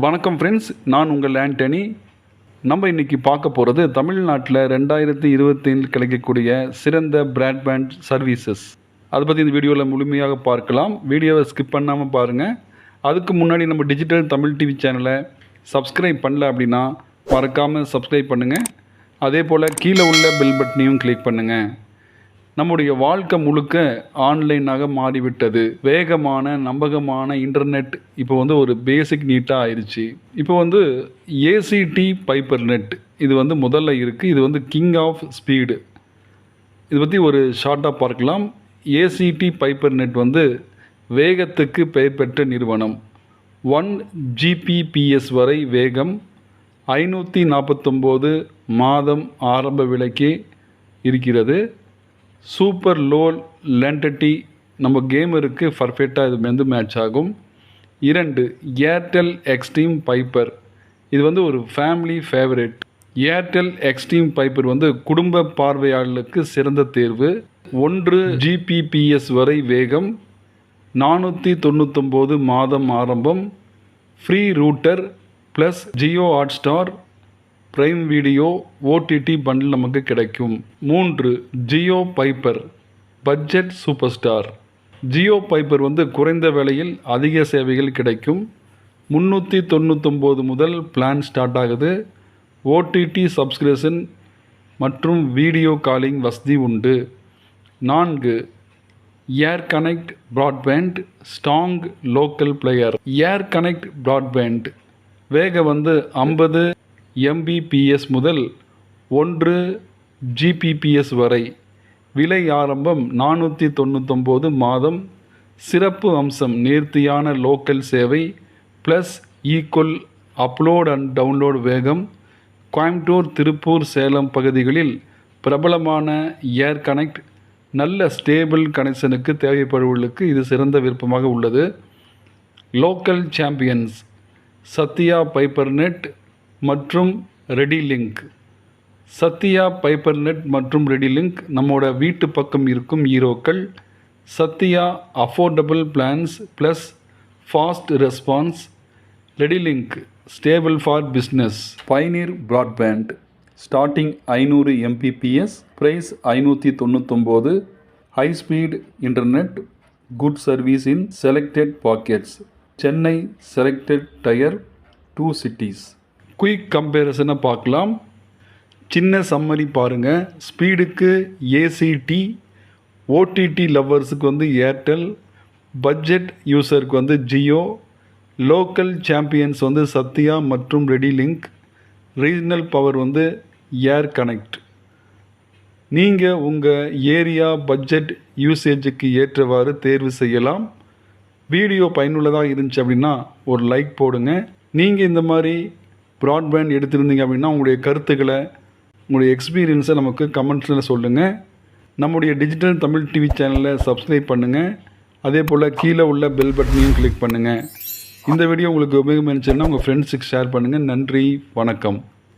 வணக்கம் ஃப்ரெண்ட்ஸ் நான் உங்கள் ஆண்டனி. நம்ம இன்றைக்கி பார்க்க போகிறது தமிழ்நாட்டில் ரெண்டாயிரத்தி இருபத்தைந்தில் கிடைக்கக்கூடிய சிறந்த பிராட்பேண்ட் சர்வீசஸ் அதை பற்றி இந்த வீடியோவில் முழுமையாக பார்க்கலாம். வீடியோவை ஸ்கிப் பண்ணாமல் பாருங்கள் அதுக்கு முன்னாடி நம்ம டிஜிட்டல் தமிழ் டிவி சேனலை சப்ஸ்கிரைப் பண்ணல அப்படின்னா மறக்காமல் சப்ஸ்கிரைப் பண்ணுங்கள் அதே போல் கீழே உள்ள பெல் பட்டனையும் கிளிக் பண்ணுங்கள் நம்முடைய வாழ்க்கை முழுக்க ஆன்லைனாக மாறிவிட்டது. வேகமான நம்பகமான இன்டர்நெட் இப்போ வந்து ஒரு பேசிக் நீட்டாக ஆயிடுச்சு. இப்போ வந்து ஏசிடி பைப்பர் நெட் இது வந்து முதல்ல இருக்குது இது வந்து கிங் ஆஃப் ஸ்பீடு இது பற்றி ஒரு ஷார்ட்டாக பார்க்கலாம். ஏசிடி பைப்பர் நெட் வந்து வேகத்துக்கு பெயர் பெற்ற நிறுவனம். ஒன் ஜிபிபிஎஸ் வரை வேகம் ஐநூற்றி நாற்பத்தொம்போது மாதம் ஆரம்ப விலைக்கு இருக்கிறது. சூப்பர் லோ லென்டட்டி நம்ம கேமருக்கு பர்ஃபெக்டாக இது வந்து மேட்ச் ஆகும். இரண்டு ஏர்டெல் எக்ஸ்ட்ரீம் பைப்பர் இது வந்து ஒரு family favourite Airtel Xstream fibre வந்து குடும்ப பார்வையாளர்களுக்கு சிறந்த தேர்வு. ஒன்று ஜிபிபிஎஸ் வரை வேகம். நானூற்றி தொண்ணூத்தொம்போது மாதம் ஆரம்பம். Free router plus Jio Hotstar Prime Video OTT bundle நமக்கு கிடைக்கும். மூன்று Jio fibre budget super star Jio fibre வந்து குறைந்த விலையில் அதிக சேவைகள் கிடைக்கும். முந்நூற்றி தொண்ணூத்தொம்போது முதல் பிளான் ஸ்டார்ட் ஆகுது. ஓடிடி சப்ஸ்கிரிப்ஷன் மற்றும் வீடியோ காலிங் வசதி உண்டு. நான்கு Air Connect broadband strong local player Air Connect broadband வேகம் வந்து ஐம்பது எம்பிபிஎஸ் முதல் ஒன்று ஜிபிபிஎஸ் வரை. விலை ஆரம்பம் நானூற்றி தொண்ணூத்தொம்போது மாதம். சிறப்பு அம்சம் நேர்த்தியான லோக்கல் சேவை plus equal upload and download வேகம். கோயம்புத்தூர் திருப்பூர் சேலம் பகுதிகளில் பிரபலமான ஏர் கனெக்ட் நல்ல ஸ்டேபிள் கனெக்ஷனுக்கு தேவைப்படுவர்களுக்கு இது சிறந்த விருப்பமாக உள்ளது. Local champions Sathya fibre net மற்றும் Ready Link Sathya fibre net மற்றும் ரெடி லிங்க் நம்மோட வீட்டு பக்கம் இருக்கும் ஹீரோக்கள். Sathya affordable plans plus fast response. Ready Link stable for business. Pioneer broadband. Starting ஐநூறு எம்பிபிஎஸ் ப்ரைஸ் ஐநூற்றி தொண்ணூத்தொம்போது. High speed internet good service in selected pockets. Chennai selected tier two cities. Quick கம்பேரிசனை பார்க்கலாம். சின்ன summary பாருங்கள் ஸ்பீடுக்கு ACT OTT லவ்வர்ஸுக்கு வந்து Airtel budget யூசருக்கு வந்து Jio local champions வந்து சத்யா மற்றும் ready link regional power வந்து ஏர் கனெக்ட். நீங்கள் உங்கள் ஏரியா பட்ஜெட் யூசேஜுக்கு ஏற்றவாறு தேர்வு செய்யலாம். வீடியோ பயனுள்ளதாக இருந்துச்சு அப்படின்னா ஒரு லைக் போடுங்க. நீங்கள் இந்த மாதிரி ப்ராட்பேண்ட் எடுத்திருந்தீங்க அப்படின்னா உங்களுடைய கருத்துக்களை உங்களுடைய எக்ஸ்பீரியன்ஸை நமக்கு கமெண்ட்ஸில் சொல்லுங்கள் நம்முடைய டிஜிட்டல் தமிழ் டிவி சேனலை சப்ஸ்கிரைப் பண்ணுங்கள் அதே போல் கீழே உள்ள பெல் பட்டனையும் கிளிக் பண்ணுங்கள் இந்த வீடியோ உங்களுக்கு உபயோகமாக இருந்துச்சுன்னா உங்கள் ஃப்ரெண்ட்ஸுக்கு ஷேர் பண்ணுங்கள் நன்றி வணக்கம்.